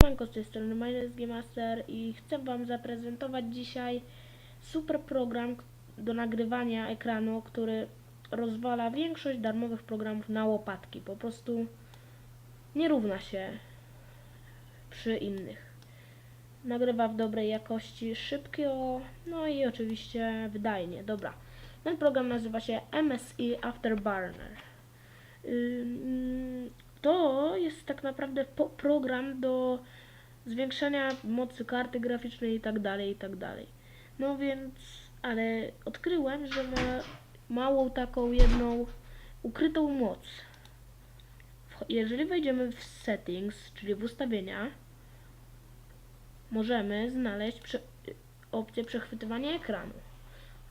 Siemanko, z tej strony Minus Master i chcę Wam zaprezentować dzisiaj super program do nagrywania ekranu, który rozwala większość darmowych programów na łopatki. Po prostu nie równa się przy innych. Nagrywa w dobrej jakości, szybko, no i oczywiście wydajnie. Dobra. Ten program nazywa się MSI Afterburner. To jest tak naprawdę program do zwiększania mocy karty graficznej i tak dalej, i tak dalej. No więc, ale odkryłem, że ma małą taką jedną ukrytą moc. Jeżeli wejdziemy w settings, czyli w ustawienia, możemy znaleźć prze opcję przechwytywania ekranu.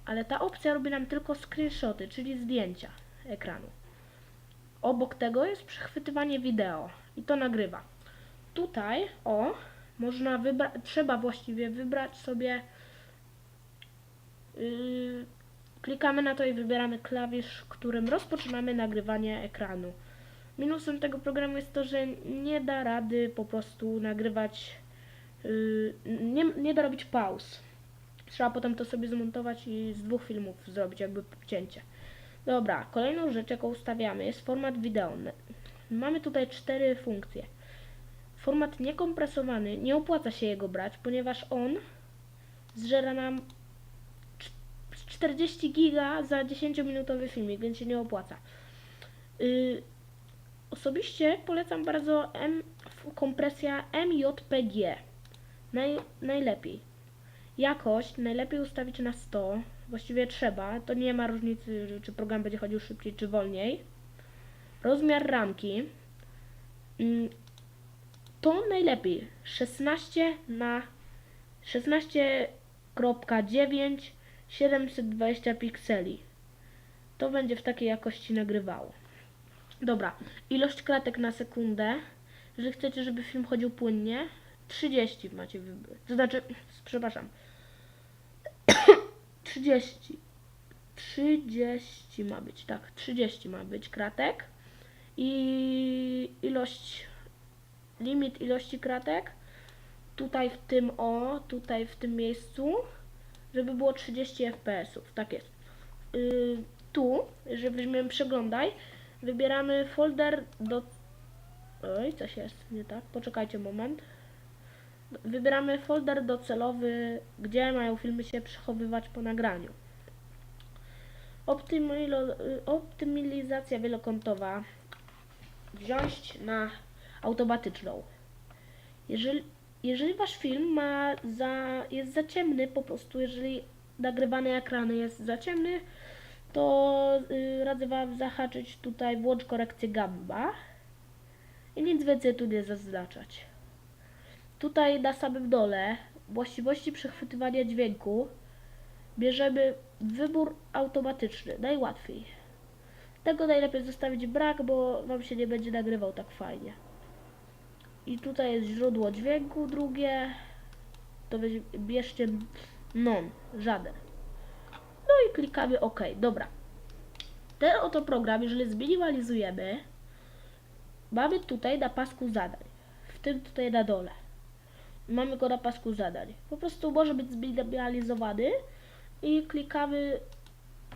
Ale ta opcja robi nam tylko screenshoty, czyli zdjęcia ekranu. Obok tego jest przechwytywanie wideo i to nagrywa. Tutaj, o, można wybrać, trzeba właściwie wybrać sobie, yy, klikamy na to i wybieramy klawisz, którym rozpoczynamy nagrywanie ekranu. Minusem tego programu jest to, że nie da rady po prostu nagrywać, yy, nie, nie da robić pauz. Trzeba potem to sobie zmontować i z dwóch filmów zrobić jakby cięcie. Dobra, kolejną rzecz, jaką ustawiamy, jest format wideo. Mamy tutaj cztery funkcje. Format niekompresowany, nie opłaca się jego brać, ponieważ on zżera nam cz- 40 giga za 10-minutowy filmik, więc się nie opłaca. Yy, osobiście polecam bardzo M, kompresja MJPG. Naj, najlepiej. Jakość najlepiej ustawić na 100. Właściwie trzeba. To nie ma różnicy, czy program będzie chodził szybciej, czy wolniej. Rozmiar ramki. Mm, To najlepiej 16 na 16.9 720 pikseli. To będzie w takiej jakości nagrywało. Dobra, ilość klatek na sekundę. Jeżeli chcecie, żeby film chodził płynnie, 30 macie. To znaczy, przepraszam, 30. 30 ma być, tak. 30 ma być kratek. I ilość, limit ilości kratek tutaj w tym o, tutaj w tym miejscu, żeby było 30 fps-ów. Tak jest. Yy, tu, jeżeli weźmiemy przeglądaj, wybieramy folder do. Oj, coś jest nie tak. Poczekajcie moment. Wybieramy folder docelowy, gdzie mają filmy się przechowywać po nagraniu. Optymalizacja wielokątowa wziąć na automatyczną. Jeżeli, jeżeli wasz film ma za, jest za ciemny, po prostu jeżeli nagrywany ekrany jest za ciemny, to y, radzę wam zahaczyć tutaj włącz korekcję gamba i nic więcej tu nie zaznaczać. Tutaj na samym dole właściwości przechwytywania dźwięku bierzemy wybór automatyczny, najłatwiej. Tego najlepiej zostawić brak, bo wam się nie będzie nagrywał tak fajnie. I tutaj jest źródło dźwięku drugie. To bierzcie non, żaden. No i klikamy OK. Dobra. Ten oto program, jeżeli zminimalizujemy, mamy tutaj na pasku zadań. W tym tutaj na dole. Mamy go na pasku zadań. Po prostu może być zminimalizowany i klikamy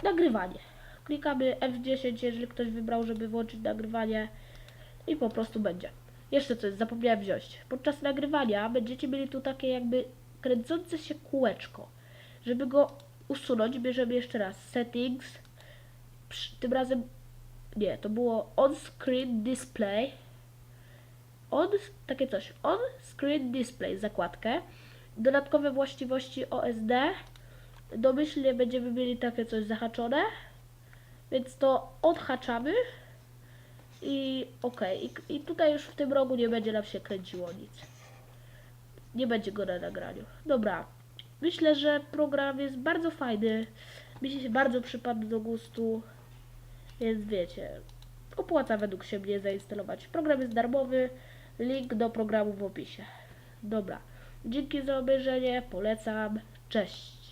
nagrywanie. Klikamy F10, jeżeli ktoś wybrał, żeby włączyć nagrywanie i po prostu będzie. Jeszcze coś, zapomniałem wziąć. Podczas nagrywania będziecie mieli tu takie jakby kręcące się kółeczko. Żeby go usunąć, bierzemy jeszcze raz settings. Tym razem nie, to było on screen display. On, takie coś, on screen display, zakładkę. Dodatkowe właściwości OSD. Domyślnie będziemy mieli takie coś zahaczone. Więc to odhaczamy. I ok, I, i tutaj już w tym rogu nie będzie nam się kręciło nic. Nie będzie go na nagraniu. Dobra. Myślę, że program jest bardzo fajny. Mi się bardzo przypadł do gustu. Więc wiecie, opłaca według się mnie zainstalować. Program jest darmowy. Link do programu w opisie. Dobra. Dzięki za obejrzenie. Polecam. Cześć.